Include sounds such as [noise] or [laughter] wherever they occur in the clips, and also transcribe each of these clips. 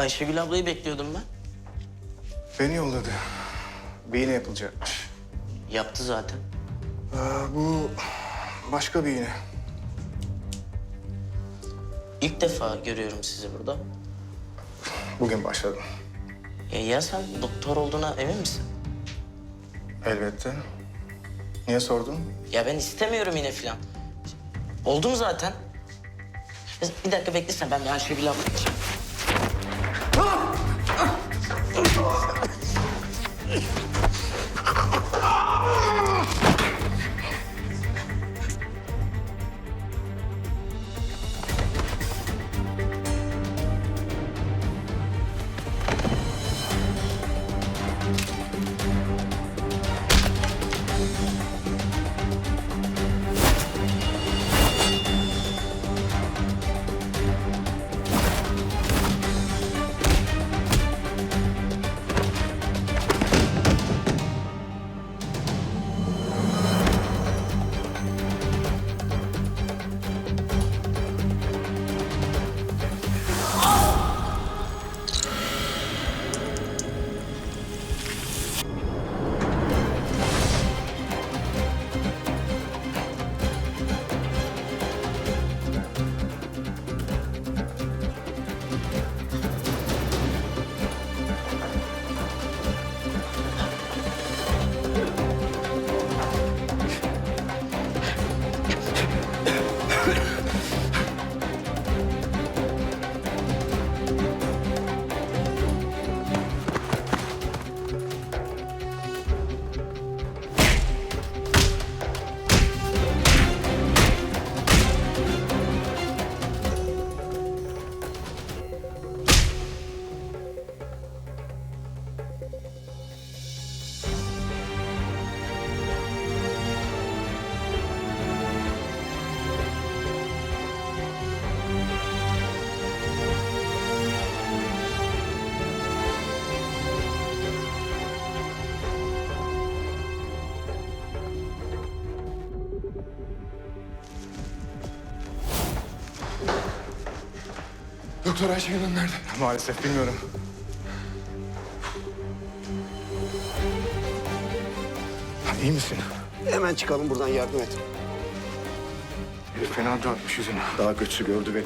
Ayşegül ablayı bekliyordum ben. Beni yolladı. Bir iğne yapılacakmış. Yaptı zaten. Aa, bu başka bir iğne. İlk defa görüyorum sizi burada. Bugün başladım. Ya, ya sen doktor olduğuna emin misin? Elbette. Niye sordun? Ya ben istemiyorum yine filan. Oldum zaten. Bir dakika beklesen ben bir Ayşegül ablayı Thank you. Doktor Ayşegül Hanım nerede? Maalesef bilmiyorum. İyi misin? Hemen çıkalım buradan yardım et. Herif fena dağıtmış yüzünü. Daha güçlü gördü beni.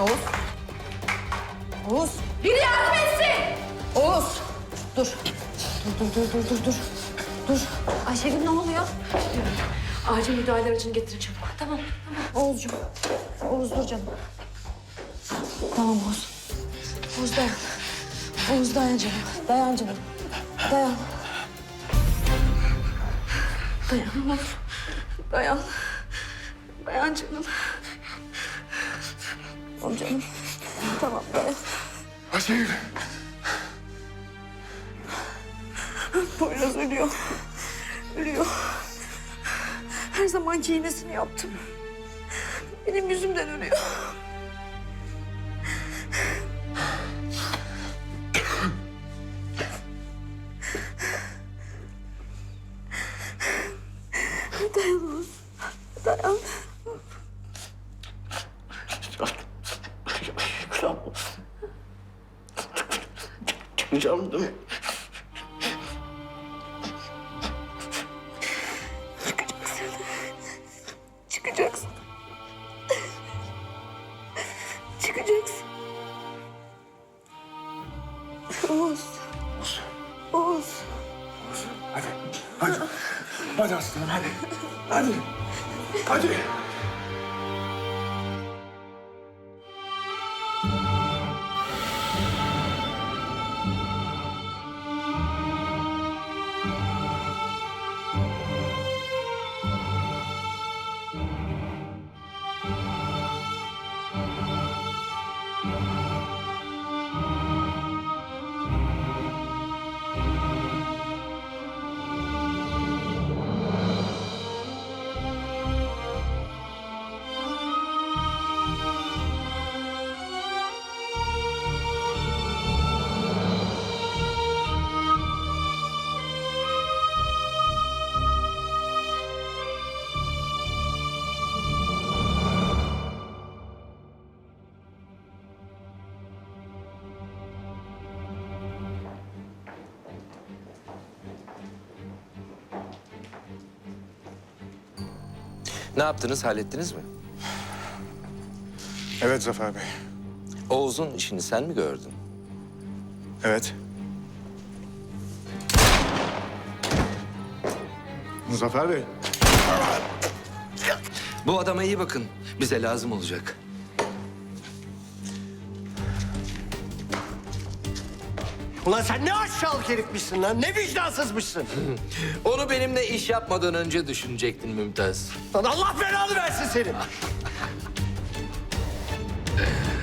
Oğuz. Dur, dur, dur, dur, dur, dur. Ayşegül ne oluyor? Acil müdahale aracını getirin çabuk. Tamam. Oğuzcuğum. Oğuz dur canım. Tamam Oğuz. Oğuz dayan. Oğuz dayan canım. Dayan canım. Dayan. Dayan Oğuz. Dayan. Dayan canım. Tamam canım. Tamam dayan. Ayşegül. Poyraz ölüyor. Ölüyor. Her zamanki iğnesini yaptım. Benim yüzümden ölüyor. Dayan. Dayan. Abla. Çıkacağım değil? Çıkacaksın. Oğuz. Oğuz. Hadi. Hadi. Hadi aslanım hadi. Hadi. Hadi. Ne yaptınız, hallettiniz mi? Evet Zafer Bey. Oğuz'un işini sen mi gördün? Evet. Zafer Bey. Bu adama iyi bakın. Bize lazım olacak. Ulan sen ne aşağılık herifmişsin lan. Ne vicdansızmışsın. [laughs] Onu benimle iş yapmadan önce düşünecektin Mümtaz. Lan Allah belanı versin senin. [laughs]